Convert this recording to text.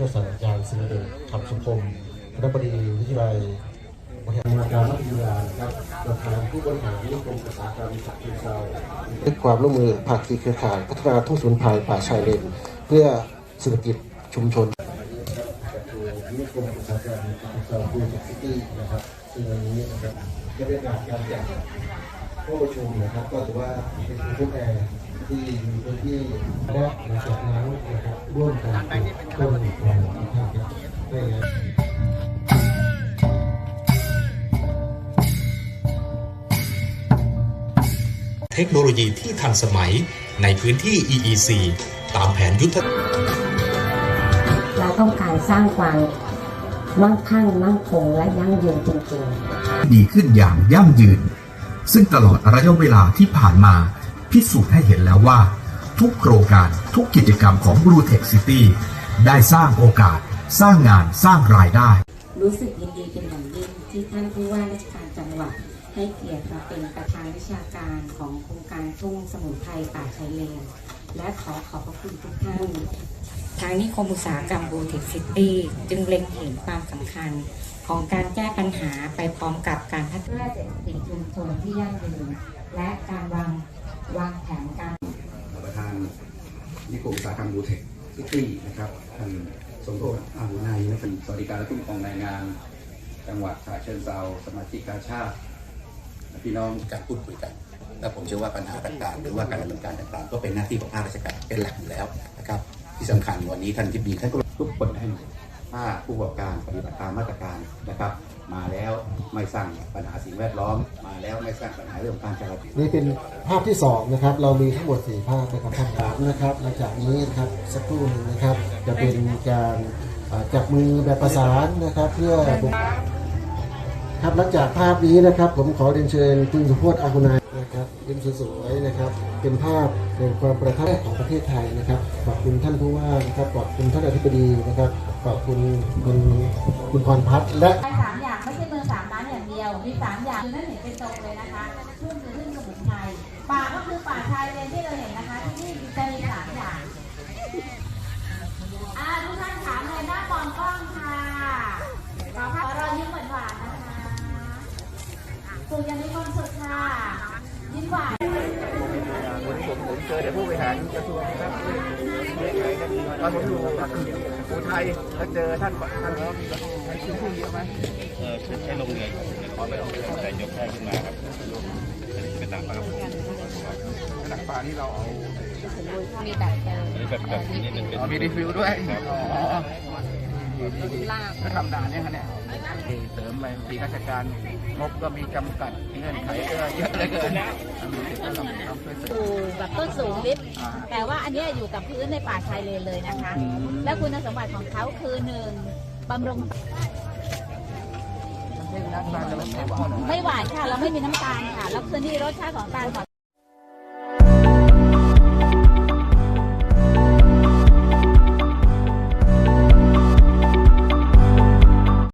รเดชขับสุพงศ์คณะบดีวิทยาลัยบริหารการวิทยานะครับประธานผู้บริหารนิคมอุตสาหกรรมฉะเชิงเทราด้วยความร่วมมือภาคีเครือข่ายพัฒนาทุ่งสมุนไพรป่าชายเลน เพื่อเศรษฐกิจชุมชนนิคมอุตสาหกรรมฉะเชิงเทราบูจิซิตี้นะครับซึ่งวันนี้นะครับบรรยากาศการจัด ผู้ประชุมนะครับ ก็ถือว่าเป็นผู้แทนที่มีพื้นที่และหลังจากนั้นนะครับร่วมกันปลูกต้นไม้นะครับได้แล้วเทคโนโลยีที่ทันสมัยในพื้นที่ EEC ตามแผนยุทธเราต้องการสร้างความมั่งคั่งมั่งคงและยั่งยืนจริงๆ ดีขึ้นอย่างยั่งยืน ซึ่งตลอดระยะเวลาที่ผ่านมา พิสูจน์ให้เห็นแล้วว่า ทุกโครงการทุกกิจกรรมของ Blue Tech City ได้สร้างโอกาส สร้างงานสร้างรายได้ รู้สึกยินดีเป็นอย่างยิ่งที่ท่านผู้ว่าราชการจังหวัดให้เกียรติมาเป็นประธานวิชาการของโครงการทุ่งสมุนไพรป่าชายเลนและขอขอบพระคุณทุกท่านทางนิคมอุตสาหกรรมบูติกซิตี้จึงเล็งเห็นความสำคัญ ของการแก้ปัญหาไปพร้อมกับการพัฒนาเศรษฐกิจชุมชนที่ยั่งยืนและการวางวางแผนการประธานนิคมอุตสาหกรรมบูเทคซิตี้นะครับท่านสมโภชอาหุนายนะครับสวัสดิการและคุ้มครองแรงงาน จังหวัดฉะเชิงเทราสมาชิกกาชาติพี่น้องการพูดคุยกันและผมเชื่อว่าปัญหาต่างๆ หรือว่าการดำเนินการต่างๆ ก็เป็นหน้าที่ของภาคราชการเป็นหลักอยู่แล้วนะครับที่สำคัญวันนี้ท่านทิบดีท่านก็ทุกคนให้ ถ้าผู้ประกอบการปฏิบัติตามมาตรการนะครับ มาแล้วไม่สร้างปัญหาสิ่งแวดล้อม มาแล้วไม่สร้างปัญหาเรื่องของการจราจรนี่เป็นภาพที่สองนะครับ เรามีทั้งหมดสี่ภาพนะครับภาพสามนะครับหลังจากนี้นะครับสักครู่หนึ่งนะครับ จะเป็นการอ่าจับมือแบบประสานนะครับเพื่อบุกครับหลังจากภาพนี้นะครับผมขอเรียนเชิญคุณสุพจน์อาคุณนายนะครับเป็นสวยๆนะครับ เป็นภาพแห่งความประทับใจของประเทศไทยนะครับขอบคุณท่านผู้ว่านะครับขอบคุณท่านอธิบดีนะครับ ขอบคุณคุณคุณพรพัฒน์และสามอย่างไม่ใช่เมืองสามน้ำอย่างเดียว มีสามอย่างคือนั่นเห็นเป็นตรงเลยนะคะทุ่งคือทุ่งสมุนไพรป่าก็คือป่าชายเลนที่เราเห็นนะคะ ที่นี่จะมีสามอย่างอ่าทุกท่านถามเลยหน้ามองกล้องค่ะขอค่ะรอยยิ้มหวานๆนะคะสูงยังมีความสุขค่ะยิ้มหวานผมผมเจอแต่ผู้บริหารกระทรวงครับตอนผมอยู่ อุทัยก็เจอท่านท่านว่ามีใช้ชื่อผู้เยอะไหมเออใช้ลงเรือขอไม่ลงเรือแต่ยกแค่ขึ้นมาครับเป็นหนังปลากระพงหนังปลาที่เราเอามีแบบแบบนี้เป็นเป็นอ๋อมีรีฟิลด้วยอ๋อ ก็ทำนานเนี่ยคะเนี่ยเสริมไปปีราชการงบก็มีจำกัดเงื่อนไขก็เยอะเหลยเกินทำให้ต้องต้องช่วยเสริม อยู่แบบต้นสูงนิดอ่าแต่ว่าอันเนี้ยอยู่กับพื้นในป่าชายเลนเลยนะคะและคุณสมบัติของเขาคือหนึ่งบำรุงไม่รักบ้านจะไม่หวานไม่หวานค่ะ เราไม่มีน้ำตาลค่ะ แล้วคืนนี้รสชาติของตาลหวาน